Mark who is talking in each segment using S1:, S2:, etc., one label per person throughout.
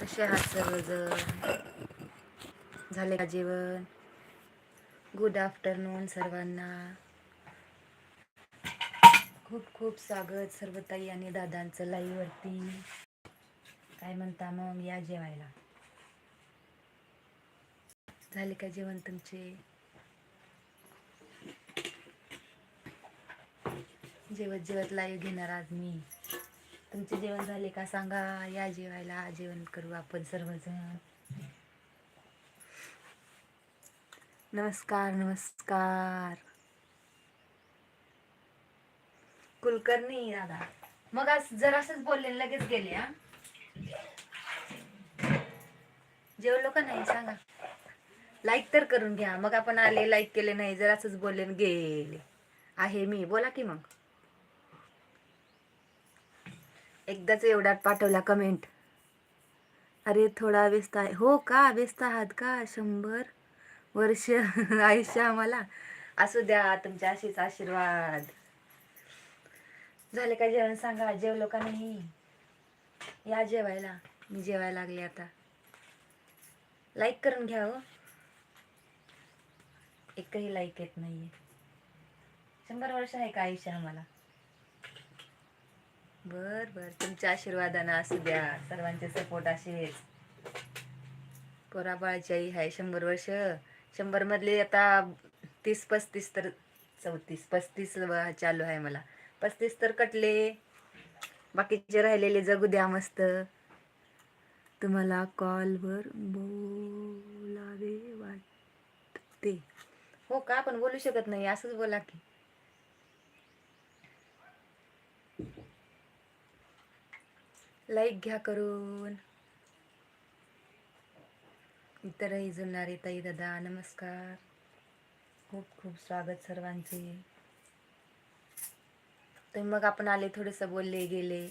S1: कसे आहात सर्वजण झाले का जेवण? गुड आफ्टरनून सर्वांना. खूप खूप स्वागत सर्व ताई आणि दादांचं लाईव्हवरती काय म्हणता मग? या जेवायला. झाले का जेवण तुमचे? जेवत जेवत लाईव्ह घेणार आज मी. तुमचे जेवण झाले का? सांगा. या जेवायला जेवण करू आपण सर्वजण. नमस्कार नमस्कार. कुलकर्णी दादा. मग आज जरासच बोलले लगेच गेले हा? जेवलो का नाही? सांगा. लाईक तर करून घ्या. मग आपण आले लाईक केले नाही जरासच बोलले गेले. आहे मी. बोला की मग. एकदाच एवढ्यात पाठवला कमेंट अरे थोडा व्यस्त आहे. हो का? व्यस्त आहात का? शंभर वर्ष आयुष्य आम्हाला. असू द्या तुमच्या अशीच आशीर्वाद. झाले का जेवण? सांगा. जेवलो का नाही? या जेवायला. मी जेवायला लागले आता. लाईक करून घ्या हो. एकही लाईक येत नाहीये. शंभर वर्ष आहे का आयुष्य आम्हाला? बर बर. तुमच्या आशीर्वादानं असू द्या. सर्वांचे सपोर्ट असेच. पोराबाळची आई आहे शंभर वर्ष. शंभर मधले आता तीस पस्तीस तर चौतीस पस्तीस चालू आहे मला. पस्तीस तर कटले. बाकीचे राहिलेले जगू द्या मस्त. तुम्हाला कॉलवर बोलावे वाटते. हो का? आपण बोलू शकत नाही. असंच बोला की. लाईक घ्या करून. इतरही जुळणारे ताई दादा नमस्कार. खूप खूप स्वागत सर्वांचे. तर मग आपण आले थोडंसं बोलले गेले.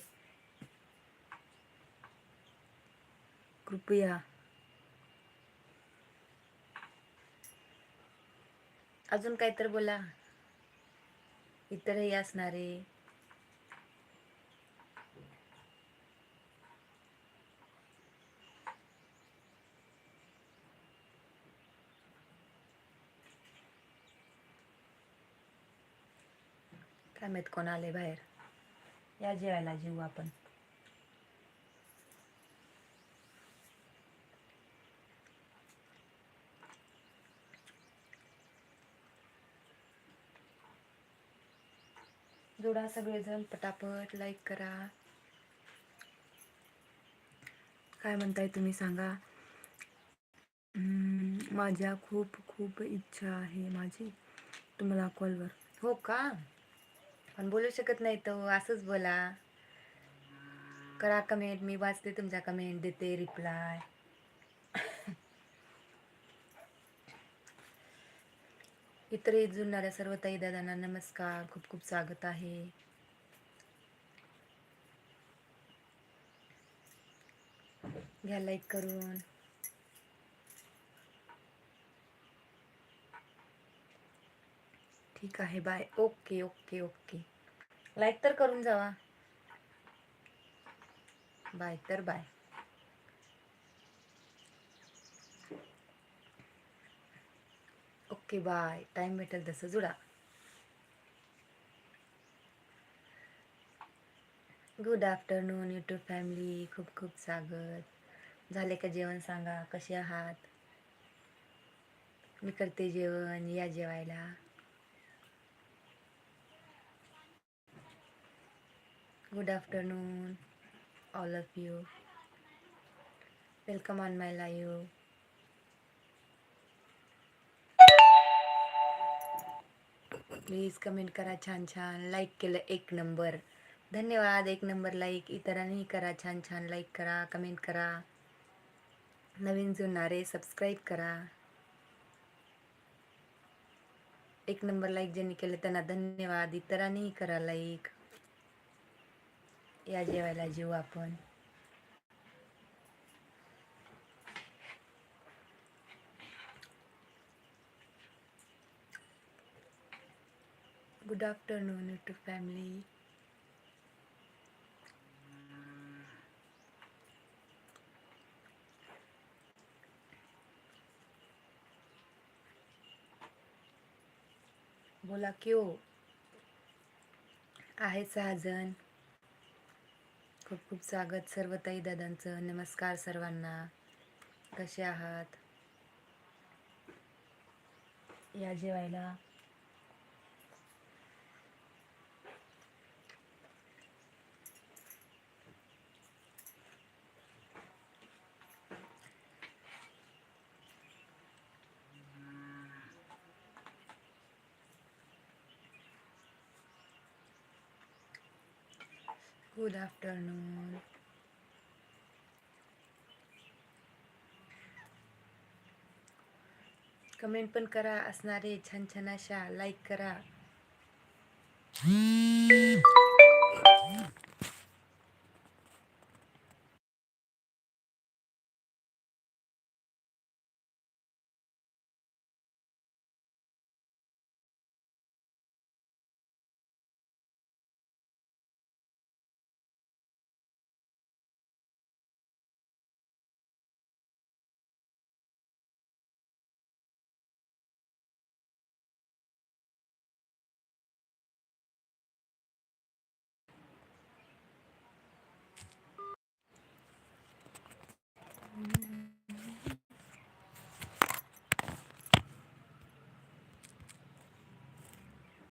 S1: कृपया. अजून काय तर बोला. इतरही असणारे. काय माहीत कोण आले बाहेर? या जेवायला जेऊ आपण. जोडा सगळेजण पटापट लाईक करा. काय म्हणताय तुम्ही सांगा? हम्म, माझ्या खूप खूप इच्छा आहे माझी. तुम्हाला कॉलवर हो का? पण बोलू शकत नाही तो असंच बोला. करा कमेंट मी वाचते तुमच्या कमेंट देते रिप्लाय इतरही जुळणाऱ्या सर्व ताई दादांना नमस्कार खूप खूप स्वागत आहे. घ्या लाईक करून. ठीक आहे bye okay okay okay like तर करून जावा. बाय तर बाय ओके बाय टाइम भेटेल तसं. जुडा. गुड आफ्टरनून यूट्यूब फॅमिली खूप खूप स्वागत. झाले का जेवण सांगा? कसे आहात? मी करते जेवण. या जेवायला. Good afternoon, all of you. Welcome on my live. Please comment करा छान छान लाईक केलं एक नंबर धन्यवाद एक नंबर लाईक इतरांनी करा छान छान लाईक करा कमेंट करा. नवीन जुळणारे सबस्क्राईब करा. एक नंबर लाईक ज्यांनी केलं त्यांना धन्यवाद. इतरांनीही करा लाईक या जेवायला जेऊ आपण. गुड आफ्टरनून टू फॅमिली बोला क्यों आहे सहा जण. खूप खूप स्वागत सर्व ताई दादांचं नमस्कार सर्वांना. कसे आहात? या जेवायला. गुड आफ्टरनून कमेंट पण करा असणारे छान छान अशा लाईक करा.